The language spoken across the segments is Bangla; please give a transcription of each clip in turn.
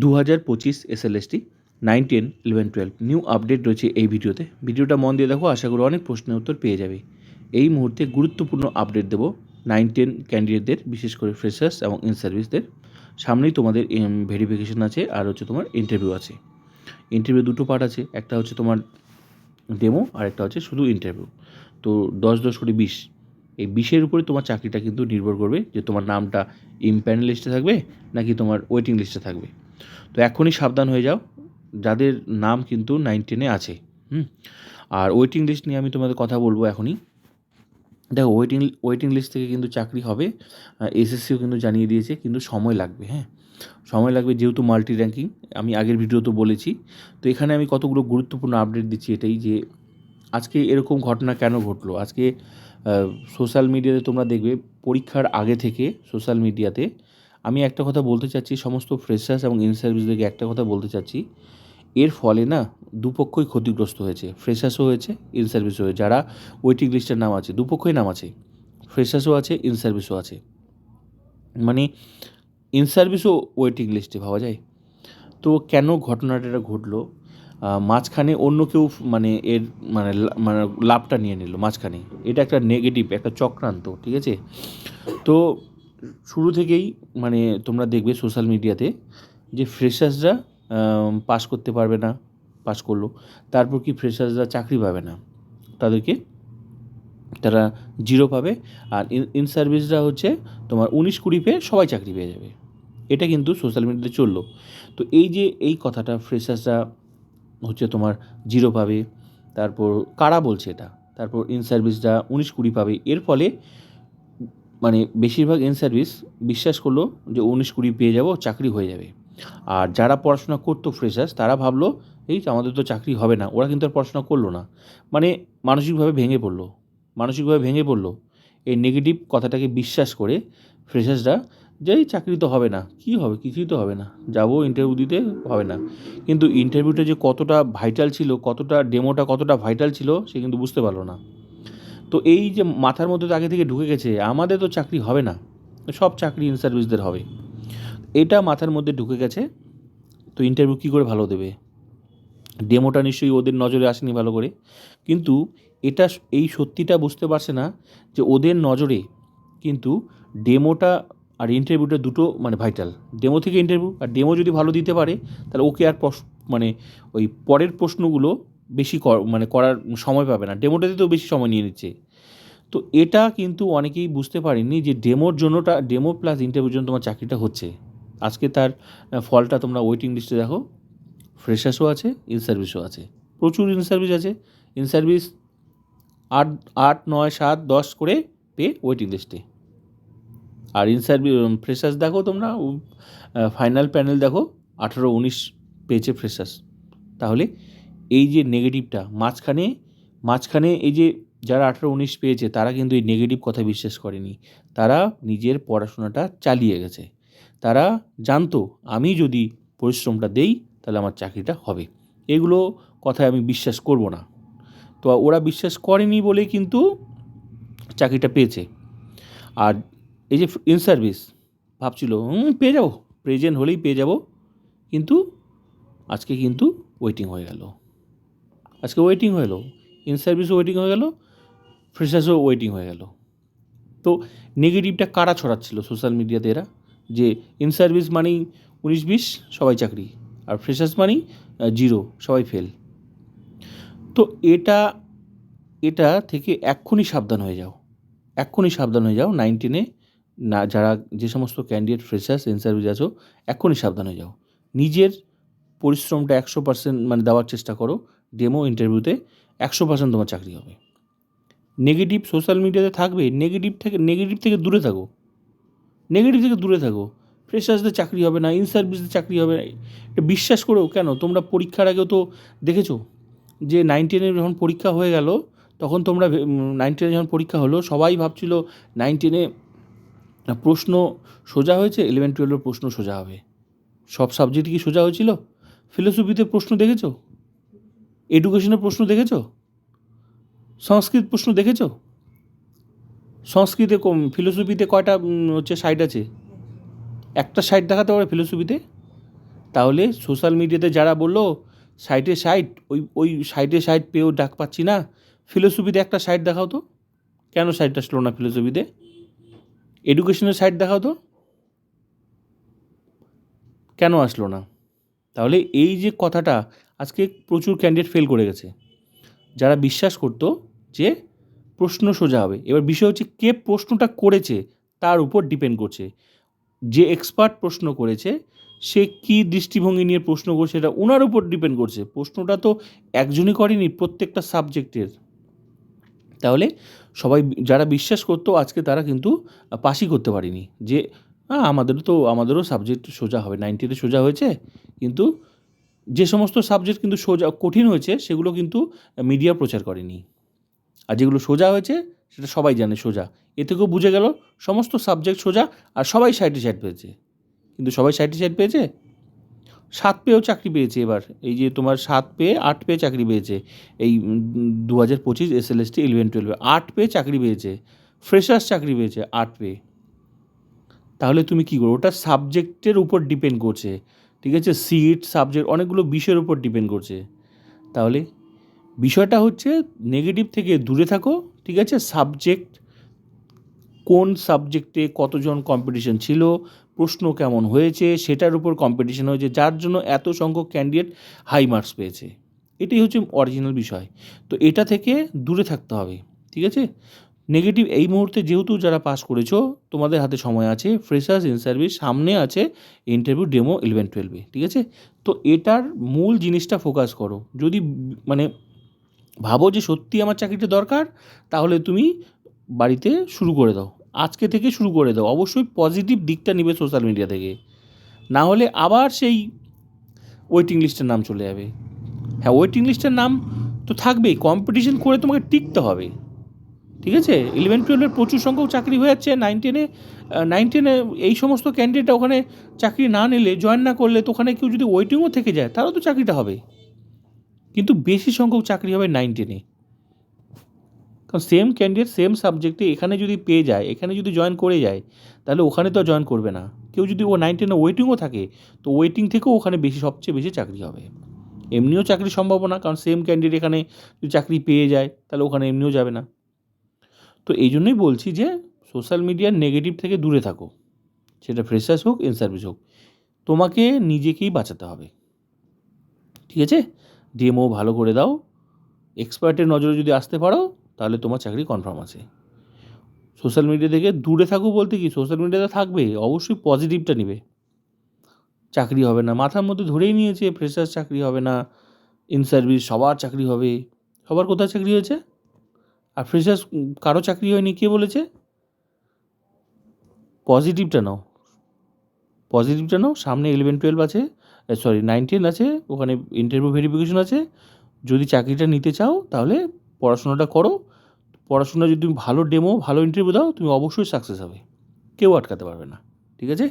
দু হাজার পঁচিশ SLST nine ten eleven twelve new update রয়েছে এই ভিডিওতে। ভিডিওটা মন দিয়ে দেখো, আশা করি অনেক প্রশ্নের উত্তর পেয়ে যাবে। এই মুহূর্তে গুরুত্বপূর্ণ আপডেট দেবো নাইন টেন ক্যান্ডিডেটদের বিশেষ করে ফ্রেশার্স এবং ইন সার্ভিসদের সামনেই তোমাদের ভেরিফিকেশন আছে, আর হচ্ছে তোমার ইন্টারভিউ আছে। ইন্টারভিউ দুটো পার্ট আছে, একটা হচ্ছে তোমার ডেমো আর একটা হচ্ছে শুধু ইন্টারভিউ তো দশ দশ করে বিশ। এই বিশের উপরে তোমার চাকরিটা কিন্তু নির্ভর করবে, যে তোমার নামটা ইমপ্যানেল লিস্টে থাকবে, নাকি তোমার ওয়েটিং লিস্টে থাকবে। তো এখনই সাবধান হয়ে যাও। যাদের নাম কিন্তু নাইন টেনে আছে, হুম? আর ওয়েটিং লিস্ট নিয়ে আমি তোমাদের কথা বলব এখনই। দেখো ওয়েটিং ওয়েটিং লিস্ট থেকে কিন্তু চাকরি হবে। এসএসসিও কিন্তু জানিয়ে দিয়েছে, কিন্তু সময় লাগবে হ্যাঁ? সময় লাগবে যেহেতু মাল্টি র্যাঙ্কিং আমি আগের ভিডিও তো বলেছি। তো এখানে আমি কতগুলো গুরুত্বপূর্ণ আপডেট দিচ্ছি এটাই যে, আজকে এরকম ঘটনা কেন ঘটলো? আজকে সোশ্যাল মিডিয়াতে তোমরা দেখবে, পরীক্ষার আগে থেকে সোশ্যাল মিডিয়াতে আমি একটা কথা বলতে চাচ্ছি, সমস্ত ফ্রেশার্স এবং ইন সার্ভিসদেরকে একটা কথা বলতে চাচ্ছি। এর ফলে না, দুপক্ষই ক্ষতিগ্রস্ত হয়েছে। ফ্রেশার্সও হয়েছে ইন সার্ভিসও হয়েছে। যারা ওয়েটিং লিস্টের নাম আছে, দুপক্ষই নাম আছে। ফ্রেশার্সও আছে ইন সার্ভিসও আছে। মানে ইন সার্ভিসও ওয়েটিং লিস্টে ভাবা যায়। তো কেন ঘটনাটা এটা ঘটলো? মাঝখানে অন্য কেউ মানে এর মানে মানে লাভটা নিয়ে নিল মাঝখানে। এটা একটা নেগেটিভ একটা চক্রান্ত, ঠিক আছে? তো শুরু থেকেই মানে তোমরা দেখবে সোশ্যাল মিডিয়াতে যে ফ্রেশার্সরা পাস করতে পারবে না পাস করল। তারপর কি ফ্রেশার্সরা চাকরি পাবে না? তাদেরকে তারা জিরো পাবে। আর ইন সার্ভিসরা হচ্ছে তোমার উনিশ কুড়ি পেয়ে সবাই চাকরি পেয়ে যাবে। এটা কিন্তু সোশ্যাল মিডিয়াতে চলল। তো এই যে, এই কথাটা ফ্রেশার্সরা হচ্ছে তোমার জিরো পাবে। তারপর কারা বলছে এটা? তারপর ইন সার্ভিসরা উনিশ কুড়ি পাবে। এর ফলে মানে বেশিরভাগ এন সার্ভিস বিশ্বাস করল যে উনিশ কুড়ি পেয়ে যাব, চাকরি হয়ে যাবে। আর যারা পড়াশোনা করতো ফ্রেশার্স তারা ভাবলো, এই আমাদের তো চাকরি হবে না। ওরা কিন্তু আর পড়াশোনা করল না। মানে মানসিকভাবে ভেঙে পড়ল। মানসিকভাবে ভেঙে পড়ল। এই নেগেটিভ কথাটাকে বিশ্বাস করে ফ্রেশার্সরা যে, এই চাকরি তো হবে না। কী হবে? কিছুই তো হবে না। যাব ইন্টারভিউ দিতে, হবে না। কিন্তু ইন্টারভিউটা যে কতটা ভাইটাল ছিল, কতটা ডেমোটা কতটা ভাইটাল ছিল, সে কিন্তু বুঝতে পারল না। তো এই যে মাথার মধ্যে তো আগে থেকে ঢুকে গেছে, আমাদের তো চাকরি হবে না। সব চাকরি ইন সার্ভিসদের হবে। এটা মাথার মধ্যে ঢুকে গেছে, তো ইন্টারভিউ কী করে ভালো দেবে? ডেমোটা নিশ্চয়ই ওদের নজরে আসেনি ভালো করে। কিন্তু এটা এই সত্যিটা বুঝতে পারছে না যে ওদের নজরে কিন্তু ডেমোটা আর ইন্টারভিউটা দুটো মানে ভাইটাল ডেমো থেকে ইন্টারভিউ আর ডেমো যদি ভালো দিতে পারে, তাহলে ওকে আর মানে ওই পরের প্রশ্নগুলো বেশি মানে করার সময় পাবে না। ডেমোটাতে তো বেশি সময় নিয়ে নিচ্ছে। তো এটা কিন্তু অনেকেই বুঝতে পারেনি যে ডেমোর জন্যটা ডেমো প্লাস ইন্টারভিউর জন্য তোমার চাকরিটা হচ্ছে। আজকে তার ফলটা তোমরা ওয়েটিং লিস্টে দেখো। ফ্রেশার্সও আছে ইন সার্ভিসও আছে। প্রচুর ইন সার্ভিস আছে। ইন সার্ভিস আট আট, নয়, সাত, দশ করে পে ওয়েটিং লিস্টে আর ইন সার্ভিস ফ্রেশার্স দেখো তোমরা ফাইনাল প্যানেল দেখো। আঠারো, উনিশ পেয়েছে ফ্রেশার্স তাহলে এই যে নেগেটিভটা মাঝখানে মাঝখানে এই যে যারা আঠারো উনিশ পেয়েছে, তারা কিন্তু এই নেগেটিভ কথা বিশ্বাস করেনি। তারা নিজের পড়াশোনাটা চালিয়ে গেছে। তারা জানতো, আমি যদি পরিশ্রমটা দেই, তাহলে আমার চাকরিটা হবে। এগুলো কথায় আমি বিশ্বাস করব না। তো ওরা বিশ্বাস করেনি বলেই কিন্তু চাকরিটা পেয়েছে। আর এই যে ইন সার্ভিস ভাবছিল পেয়ে যাব। প্রেজেন্ট হলেই পেয়ে যাব। কিন্তু আজকে কিন্তু ওয়েটিং হয়ে গেল। আজকে ওয়েটিং হয়ে গেলো। ইন সার্ভিসও ওয়েটিং হয়ে গেল ফ্রেশার্সও ওয়েটিং হয়ে গেল। তো নেগেটিভটা কারা ছড়াচ্ছিল সোশ্যাল মিডিয়াতে এরা? যে ইন সার্ভিস মানেই উনিশ বিশ, সবাই চাকরি, আর ফ্রেশার্স মানেই জিরো সবাই ফেল তো এটা এটা থেকে এক্ষুনি সাবধান হয়ে যাও। এক্ষুনি সাবধান হয়ে যাও নাইনটিনে না, যারা যে সমস্ত ক্যান্ডিডেট ফ্রেশার্স ইন সার্ভিস আছো, এক্ষুনি সাবধান হয়ে যাও। নিজের পরিশ্রমটা একশো পার্সেন্ট মানে দেওয়ার চেষ্টা করো ডেমো ইন্টারভিউতে একশো পার্সেন্ট তোমার চাকরি হবে। নেগেটিভ সোশ্যাল মিডিয়াতে থাকবে নেগেটিভ থেকে নেগেটিভ থেকে দূরে থাকো। নেগেটিভ থেকে দূরে থাকো। ফ্রেশার্সদের চাকরি হবে না ইন সার্ভিসদের চাকরি হবে না। এটা বিশ্বাস করেও কেন? তোমরা পরীক্ষার আগেও তো দেখেছ যে নাইন টেনের যখন পরীক্ষা হয়ে গেল, তখন তোমরা নাইন টেনে যখন পরীক্ষা হলো, সবাই ভাবছিল নাইন টেনে প্রশ্ন সোজা হয়েছে ইলেভেন টুয়েলভের প্রশ্ন সোজা হবে। সব সাবজেক্ট কি সোজা হয়েছিল? ফিলোসফিতে প্রশ্ন দেখেছ? এডুকেশনের প্রশ্ন দেখেছ? সংস্কৃত প্রশ্ন দেখেছ? সংস্কৃতে কম, ফিলোসফিতে কয়টা হচ্ছে সাইড আছে? একটা সাইড দেখাতে পারে ফিলোসফিতে? তাহলে সোশ্যাল মিডিয়াতে যারা বলল সাইটে সাইট ওই ওই সাইটে সাইট পেয়েও ডাক পাচ্ছি না। ফিলোসফিতে একটা সাইট দেখাও তো। কেন সাইটটা আসলো না ফিলোসফিতে? এডুকেশনের সাইট দেখাও তো। কেন আসলো না? তাহলে এই যে কথাটা আজকে প্রচুর ক্যান্ডিডেট ফেল করে গেছে। যারা বিশ্বাস করতো যে প্রশ্ন সোজা হবে, এবার বিষয় হচ্ছে কে প্রশ্নটা করেছে তার উপর ডিপেন্ড করছে। যে এক্সপার্ট প্রশ্ন করেছে, সে কী দৃষ্টিভঙ্গি নিয়ে প্রশ্ন করছে এটা ওনার উপর ডিপেন্ড করছে। প্রশ্নটা তো একজনই করেনি, প্রত্যেকটা সাবজেক্টের তাহলে সবাই যারা বিশ্বাস করতো আজকে তারা কিন্তু পাসই করতে পারেনি। যে হ্যাঁ আমাদেরও তো, আমাদেরও সাবজেক্ট সোজা হবে নাইনটিতে সোজা হয়েছে, কিন্তু যে সমস্ত সাবজেক্ট কিন্তু সোজা কঠিন হয়েছে, সেগুলো কিন্তু মিডিয়া প্রচার করেনি। আর যেগুলো সোজা হয়েছে, সেটা সবাই জানে সোজা। এ থেকেও বুঝে গেল, সমস্ত সাবজেক্ট সোজা, আর সবাই সাইডে সাইড পেয়েছে। কিন্তু সবাই সাইডে সাইড পেয়েছে? সাত পেয়েও চাকরি পেয়েছে এবার। এই যে তোমার সাত পেয়ে আট পেয়ে চাকরি পেয়েছে। এই দু হাজার পঁচিশ S L S T eleven টুয়েলভে আট পেয়ে চাকরি পেয়েছে। ফ্রেশার্স চাকরি পেয়েছে, আট পেয়ে। তাহলে তুমি কী করো ওটা সাবজেক্টের উপর ডিপেন্ড করছে। ঠিক আছে? সিট সাবজেক্ট অনেকগুলো বিষয়ের উপর ডিপেন্ড করছে। তাহলে বিষয়টা হচ্ছে নেগেটিভ থেকে দূরে থাকো, ঠিক আছে? সাবজেক্ট কোন সাবজেক্টে কতজন কম্পিটিশন ছিল, প্রশ্ন কেমন হয়েছে, সেটার উপর কম্পিটিশন হয়েছে, যার জন্য এত সংখ্যক ক্যান্ডিডেট হাই মার্কস পেয়েছে। এটাই হচ্ছে অরিজিনাল বিষয়। তো এটা থেকে দূরে থাকতে হবে, ঠিক আছে? নেগেটিভ এই মুহূর্তে যেহেতু যারা পাস করেছ, তোমাদের হাতে সময় আছে। ফ্রেশার্স ইন সার্ভিস সামনে আছে ইন্টারভিউ ডেমো ইলেভেন টুয়েলভে ঠিক আছে? তো এটার মূল জিনিসটা ফোকাস করো। যদি মানে ভাবো যে সত্যি আমার চাকরিটা দরকার, তাহলে তুমি বাড়িতে শুরু করে দাও। আজকে থেকে শুরু করে দাও। অবশ্যই পজিটিভ দিকটা নিবে সোশ্যাল মিডিয়া থেকে। না হলে আবার সেই ওয়েটিং লিস্টের নাম চলে যাবে। হ্যাঁ ওয়েটিং লিস্টের নাম তো থাকবেই। কম্পিটিশন করে তোমাকে টিকতে হবে। ঠিক আছে? ইলেভেন টুয়েলভের প্রচুর সংখ্যক চাকরি হয়ে যাচ্ছে নাইন টেনে নাইন টেনে এই সমস্ত ক্যান্ডিডেট ওখানে চাকরি না নিলে জয়েন না করলে তো ওখানে কেউ যদি ওয়েটিংও থেকে যায়, তারও তো চাকরিটা হবে। কিন্তু বেশি সংখ্যক চাকরি হবে নাইন টেনে কারণ সেম ক্যান্ডিডেট সেম সাবজেক্টে এখানে যদি পেয়ে যায়, এখানে যদি জয়েন করে যায়, তাহলে ওখানে তো জয়েন করবে না। কেউ যদি ও নাইন টেনে ওয়েটিংও থাকে, তো ওয়েটিং থেকেও ওখানে বেশি, সবচেয়ে বেশি চাকরি হবে। এমনিও চাকরির সম্ভাবনা, কারণ সেম ক্যান্ডিডেট এখানে যদি চাকরি পেয়ে যায়, তাহলে ওখানে এমনিও যাবে না। তো এই জন্যই বলছি যে সোশ্যাল মিডিয়ার নেগেটিভ থেকে দূরে থাকো। সেটা ফ্রেশার্স হোক ইন সার্ভিস হোক, তোমাকে নিজেকেই বাঁচাতে হবে। ঠিক আছে? ডেমো ভালো করে দাও। এক্সপার্টের নজরে যদি আসতে পারো, তাহলে তোমার চাকরি কনফার্ম আছে। সোশ্যাল মিডিয়া থেকে দূরে থাকো বলতে কি? সোশ্যাল মিডিয়াতে থাকবে, অবশ্যই পজিটিভটা নেবে। চাকরি হবে না, মাথার মধ্যে ধরেই নিয়েছে, ফ্রেশার্স চাকরি হবে না ইন সার্ভিস সবার চাকরি হবে। সবার কোথায় চাকরি হয়েছে? আর ফ্রেশার্স কারও চাকরি হয়নি, কে বলেছে? পজিটিভটা নাও। পজিটিভটা নাও, সামনে ইলেভেন টুয়েলভ আছে সরি নাইন টেন আছে, ওখানে ইন্টারভিউ ভেরিফিকেশন আছে। যদি চাকরিটা নিতে চাও, তাহলে পড়াশোনাটা করো। পড়াশোনা যদি তুমি ভালো ডেমো ভালো ইন্টারভিউ দাও, তুমি অবশ্যই সাকসেস হবে। কেউ আটকাতে পারবে না, ঠিক আছে?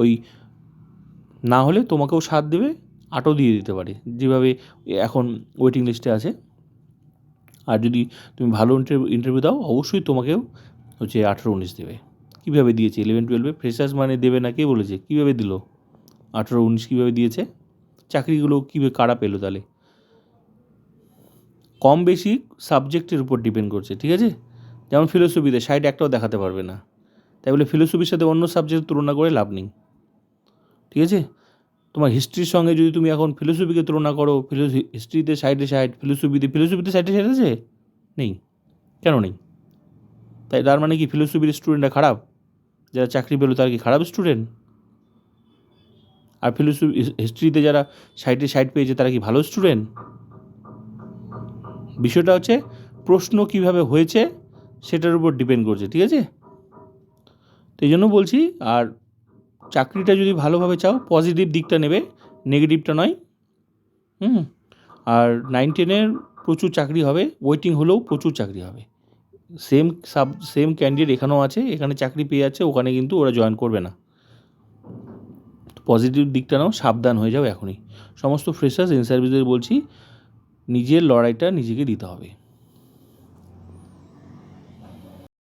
ওই না হলে তোমাকেও সাথ দেবে, আটও দিয়ে দিতে পারে। যেভাবে এখন ওয়েটিং লিস্টে আছে। আর যদি তুমি ভালো ইন্টারভিউ ইন্টারভিউ দাও, অবশ্যই তোমাকেও হচ্ছে আঠেরো উনিশ দেবে। কীভাবে দিয়েছে? ইলেভেন টুয়েলভে ফ্রেশার্স মানে দেবে না, কে বলেছে? কীভাবে দিল? আঠেরো উনিশ কীভাবে দিয়েছে? চাকরিগুলো কীভাবে, কারা পেল তাহলে? কম বেশি সাবজেক্টের উপর ডিপেন্ড করছে, ঠিক আছে? যেমন ফিলোসফিতে সাইড একটাও দেখাতে পারবে না। তাই বলে ফিলোসফির সাথে অন্য সাবজেক্ট তুলনা করে লাভ নেই। ঠিক আছে? তোমার হিস্ট্রির সঙ্গে যদি তুমি এখন ফিলোসফিকে তুলনা করো ফিলোসফি হিস্ট্রিতে সাইডে সাইড ফিলোসফিতে ফিলোসফিতে সাইডে সাইড আছে? নেই। কেন নেই? তাই তার মানে কি ফিলোসফির স্টুডেন্টরা খারাপ? যারা চাকরি পেল তারা কি খারাপ স্টুডেন্ট আর ফিলোসফি হিস্ট্রিতে যারা সাইডে সাইড পেয়েছে তারা কি ভালো স্টুডেন্ট বিষয়টা হচ্ছে প্রশ্ন কীভাবে হয়েছে সেটার উপর ডিপেন্ড করছে, ঠিক আছে? তো এই জন্য বলছি, আর চাকরিটা যদি ভালোভাবে চাও পজিটিভ দিকটা নেবে নেগেটিভটা নয়। হুম। আর নাইন টেনের প্রচুর চাকরি হবে ওয়েটিং হলেও প্রচুর চাকরি হবে। সেম সাব সেম ক্যান্ডিডেট এখানেও আছে, এখানে চাকরি পেয়ে যাচ্ছে, ওখানে কিন্তু ওরা জয়েন করবে না। পজিটিভ দিকটা নাও, সাবধান হয়ে যাও এখনই। সমস্ত ফ্রেশার্স ইন সার্ভিসদের বলছি, নিজের লড়াইটা নিজেকে দিতে হবে।